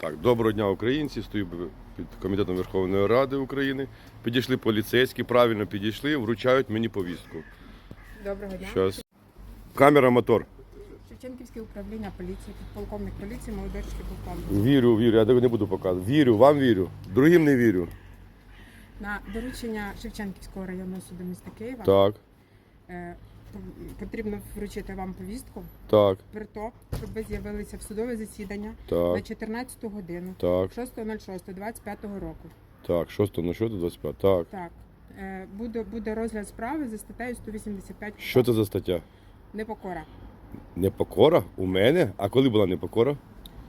Так, доброго дня, українці. Стою під комітетом Верховної Ради України. Підійшли поліцейські, правильно підійшли, вручають мені повістку. Доброго дня. Щас. Камера, мотор. Шевченківське управління поліції, полковник поліції, молодочний полковник. Вірю, вірю, я не буду показувати. Вірю, вам вірю. Другим не вірю. На доручення Шевченківського районного суду міста Києва Так, е, потрібно вручити вам повістку так, про те, щоб ви з'явилися в судове засідання на так, 14 годину так, 6.06.25 року. так. 6 на що 25? Так. Так. Е, Буде, буде розгляд справи за статтею 185 Що це за стаття? непокора. Непокора? У мене? А коли була непокора?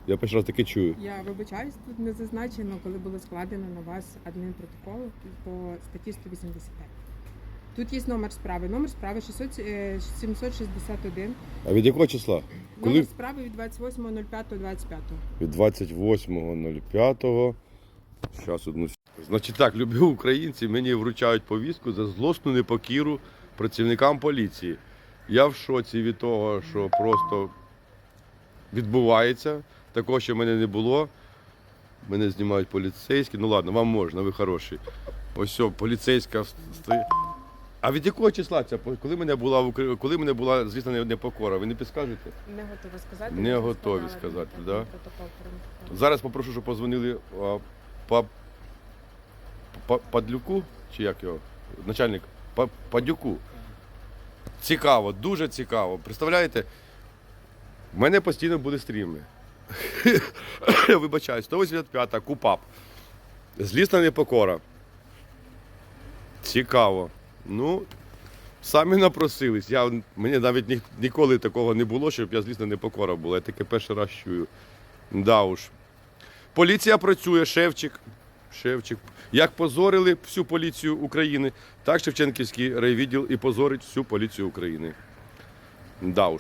Я перший раз таке чую. Я вибачаюсь, тут не зазначено, коли було складено на вас адмінпротокол по статті 185. Тут є номер справи. Номер справи 600, е, 761. А від якого числа? Коли? Номер справи від 28.05.25. Від 28.05. Зараз одну. Значить так, любі українці мені вручають повістку за злосну непокіру працівникам поліції. Я в шоці від того, що просто відбувається. Такого ще в мене не було. Мене знімають поліцейські. Ну ладно, вам можна, ви хороші. Ось все, поліцейська стоїть. А від якого числа ця по- коли мене була в Укра- коли мене була, звісно, не- непокора, ви не підскажете? Не готова сказати. Не готові сказати, про протокол. Зараз попрошу, щоб позвонили а, па, па, Падлюку, чи як його? Начальник па, Падюку. Цікаво, дуже цікаво. Представляєте? В мене постійно були стріми. Вибачаю, 185-та КУПАП. Злісна непокора. Цікаво. Ну, самі напросились. Я, мені навіть ні, ніколи такого не було, щоб я злісна непокора була. Я таке перший раз чую. Да уж. Поліція працює, Шевчик. Шевчик. Як позорили всю поліцію України, так Шевченківський райвідділ і позорить всю поліцію України. Да уж.